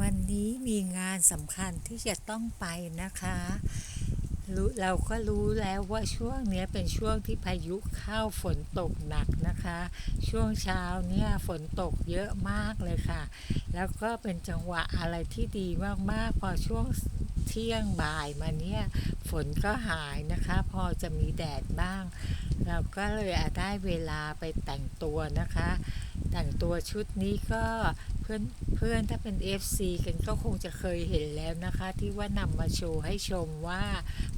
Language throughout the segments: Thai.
วันนี้มีงานสำคัญที่จะต้องไปนะคะรู้เราก็รู้แล้วว่าช่วงเนี้ยเป็นช่วงที่พายุเข้าฝนตกหนักนะคะ ช่วงเช้าเนี่ยฝนตกเยอะมากเลยค่ะ แล้วก็เป็นจังหวะอะไรที่ดีมากๆ พอช่วงเที่ยงบ่ายมาเนี่ยฝนก็หายนะคะ พอจะมีแดดบ้าง เราก็เลยได้เวลาไปแต่งตัวนะคะ แต่งตัวชุดนี้ก็เพื่อนเพื่อนถ้าเป็น FC กันก็คงจะเคยเห็นแล้วนะคะ ที่ว่านำมาโชว์ให้ชมว่า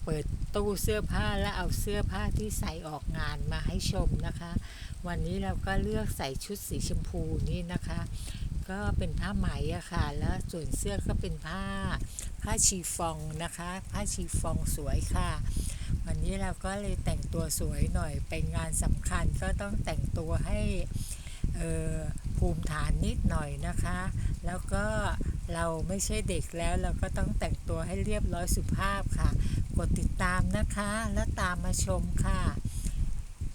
เปิดตู้เสื้อผ้าและเอาเสื้อผ้าที่ใส่ออกงานมาให้ชมนะคะ วันนี้เราก็เลือกใส่ชุดสีชมพูนี่นะคะ ก็เป็นผ้าไหมอะค่ะ แล้วส่วนเสื้อก็เป็นผ้าผ้าชีฟองนะคะ ผ้าชีฟองสวยค่ะวันนี้เราก็เลยแต่งตัวสวยหน่อยไปงานสำคัญก็ต้องแต่งตัวให้ ภูมิฐานนิดหน่อยนะคะ แล้วก็เราไม่ใช่เด็กแล้วเราก็ต้องแต่งตัวให้เรียบร้อยสุภาพค่ะ กดติดตามนะคะ แล้วตามมาชมค่ะ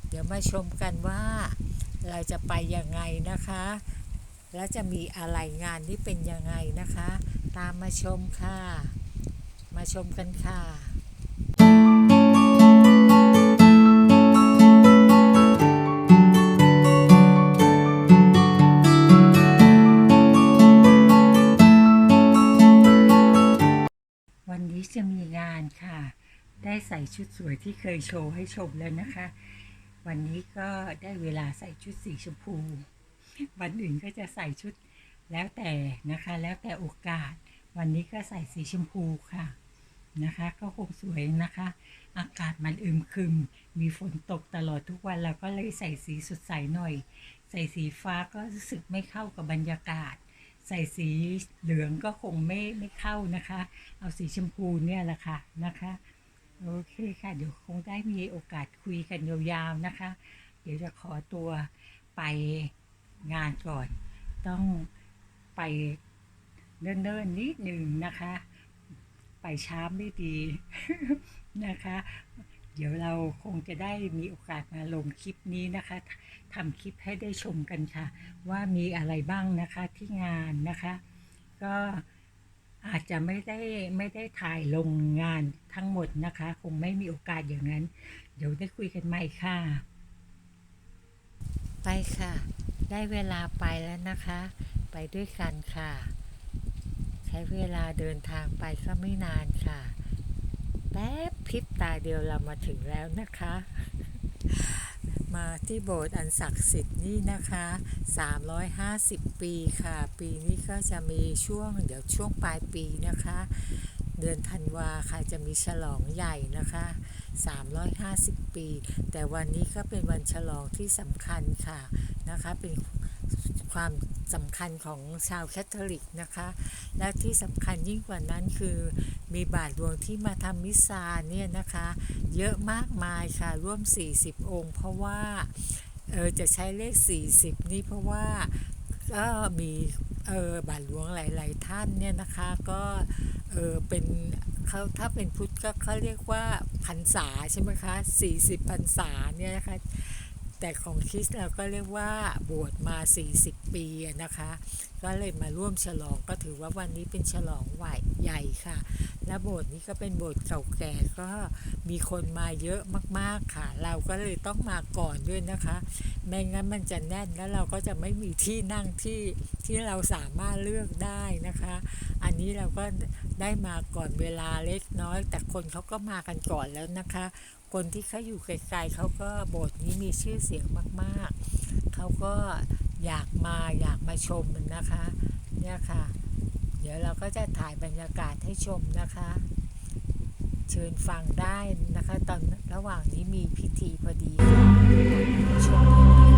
เดี๋ยวมาชมกันว่าเราจะไปยังไงนะคะ แล้วจะมีอะไรงานที่เป็นยังไงนะคะ ตามมาชมค่ะ มาชมกันค่ะ ได้ใส่ชุดสวยที่เคยโชว์ให้ชมแล้วนะคะ วันนี้ก็ได้เวลาใส่ชุดสีชมพู วันอื่นก็จะใส่ชุดแล้วแต่นะคะ แล้วแต่โอกาส วันนี้ก็ใส่สีชมพูค่ะนะคะ ก็คงสวยนะคะ อากาศมันอึมครึม มีฝนตกตลอดทุกวันเราก็เลยใส่สีสดใสหน่อย ใส่สีฟ้าก็รู้สึกไม่เข้ากับบรรยากาศ ใส่สีเหลืองก็คงไม่ไม่เข้านะคะ เอาสีชมพูเนี่ยแหละค่ะนะคะ โอเคค่ะเดี๋ยวคงได้มีโอกาสคุยกันยาวๆนะคะ เดี๋ยวจะขอตัวไปงานก่อน ต้องไปเนิ่นๆนิดหนึ่งนะคะ ไปช้าไม่ดีนะคะ เดี๋ยวเราคงจะได้มีโอกาสมาลงคลิปนี้นะคะทำคลิปให้ได้ชมกันค่ะ ว่ามีอะไรบ้างนะคะที่งานนะคะ ก็ อาจจะไม่ได้ไม่ได้ถ่ายลงงานทั้งหมดนะคะ คงไม่มีโอกาสอย่างนั้น เดี๋ยวได้คุยกันใหม่ค่ะ ไปค่ะ ได้เวลาไปแล้วนะคะ ไปด้วยกันค่ะ ใช้เวลาเดินทางไปก็ไม่นานค่ะ แป๊บพริบตาเดียวเรามาถึงแล้วนะคะ มาที่โบสถ์อันศักดิ์สิทธิ์นี่นะคะ 350 ปีค่ะ ปีนี้ก็จะมีช่วงเดี๋ยวช่วงปลายปีนะคะ เดือนธันวาค่ะจะมีฉลองใหญ่นะคะ 350 ปี แต่วันนี้ก็เป็นวันฉลองที่สำคัญค่ะนะคะ เป็น ความสำคัญของชาวแคทอลิกนะคะ และที่สำคัญยิ่งกว่านั้นคือ มีบาทหลวงที่มาทำมิสซาเนี่ยนะคะ เยอะมากมายค่ะร่วม 40 องค์ เพราะว่าเออจะใช้เลข 40 นี่เพราะว่าก็มีเออบาทหลวงหลาย ๆ ท่านเนี่ยนะคะก็เออเป็นเขาถ้าเป็นพุทธก็เขาเรียกว่าพรรษาใช่ไหมคะ40พรรษาเนี่ยนะคะ แต่ของคริสเราก็เรียกว่าบวชมา 40 ปีนะคะ ก็เลยมาร่วมฉลองก็ถือว่าวันนี้เป็นฉลองไหวใหญ่ค่ะ และโบสถ์นี้ก็เป็นโบสถ์เก่าแก่ก็มีคนมาเยอะมากๆค่ะ เราก็เลยต้องมาก่อนด้วยนะคะ ไม่งั้นมันจะแน่นแล้วเราก็จะไม่มีที่นั่งที่ที่เราสามารถเลือกได้นะคะ อันนี้เราก็ได้มาก่อนเวลาเล็กน้อย แต่คนเขาก็มากันก่อนแล้วนะคะ คนที่เขาอยู่ไกลๆเขาก็โบสถ์นี้มีชื่อเสียงมากๆ เขาก็อยากมาอยากมาชมนะคะ เนี่ยค่ะ เดี๋ยวเราก็จะถ่ายบรรยากาศให้ชมนะคะ เชิญฟังได้นะคะ ตอนระหว่างนี้มีพิธีพอดีชม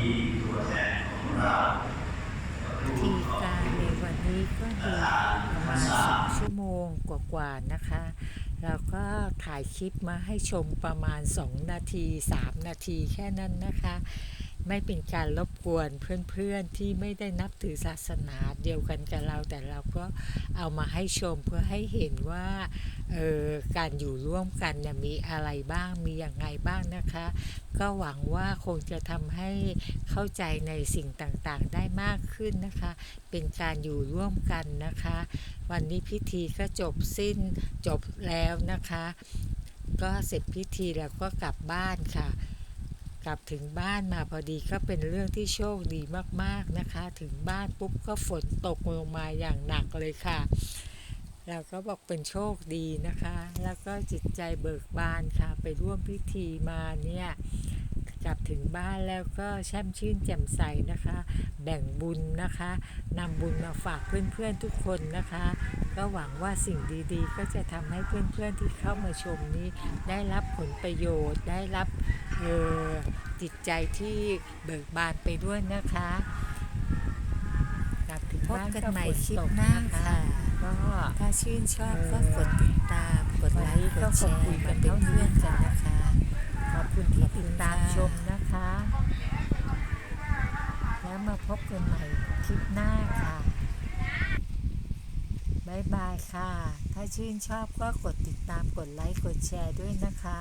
ที่การในวันนี้ก็มีประมาณสองชั่วโมงกว่าๆนะคะ เราก็ถ่ายคลิปมาให้ชมประมาณสองนาทีสามนาทีแค่นั้นนะคะ ไม่เป็นการรบกวนเพื่อนๆที่ไม่ได้นับถือศาสนาเดียวกันกับเรา แต่เราก็เอามาให้ชมเพื่อให้เห็นว่าออการอยู่ร่วมกันเนี่ยมีอะไรบ้างมีอย่างไงบ้างนะคะ ก็หวังว่าคงจะทำให้เข้าใจในสิ่งต่างๆ ได้มากขึ้นนะคะ เป็นการอยู่ร่วมกันนะคะ วันนี้พิธีก็จบสิ้นจบแล้วนะคะ ก็เสร็จพิธีแล้วก็กลับบ้านค่ะ กลับถึงบ้านมาพอดีก็เป็นเรื่องที่โชคดีมากๆนะคะ ถึงบ้านปุ๊บก็ฝนตกลงมาอย่างหนักเลยค่ะ เราก็บอกเป็นโชคดีนะคะ แล้วก็จิตใจเบิกบานค่ะ ไปร่วมพิธีมาเนี่ย กลับถึงบ้านแล้วก็แช่มชื่นแจ่มใสนะคะ แบ่งบุญนะคะนำบุญมาฝากเพื่อนๆทุกคนนะคะ ก็หวังว่าสิ่งดีๆ ก็จะทำให้เพื่อนๆที่เข้ามาชมนี้ ได้รับผลประโยชน์ ได้รับเอ่อจิตใจที่เบิกบานไปด้วยนะคะกลับถึงพบบ้านกันก็ใหม่ฝนคลิปตกหน้านะคะค่ะ ก็ถ้าชื่นชอบก็เออกดติดตาม กดไลค์ กดแชร์มาเป็นเพื่อนกันนะคะขอบ คุณที่ติดตามชมนะคะ แล้วมาพบกันใหม่คลิปหน้าค่ะบ๊ายบายค่ะ ถ้าชื่นชอบก็กดติดตามกดไลค์ กดแชร์ด้วยนะคะ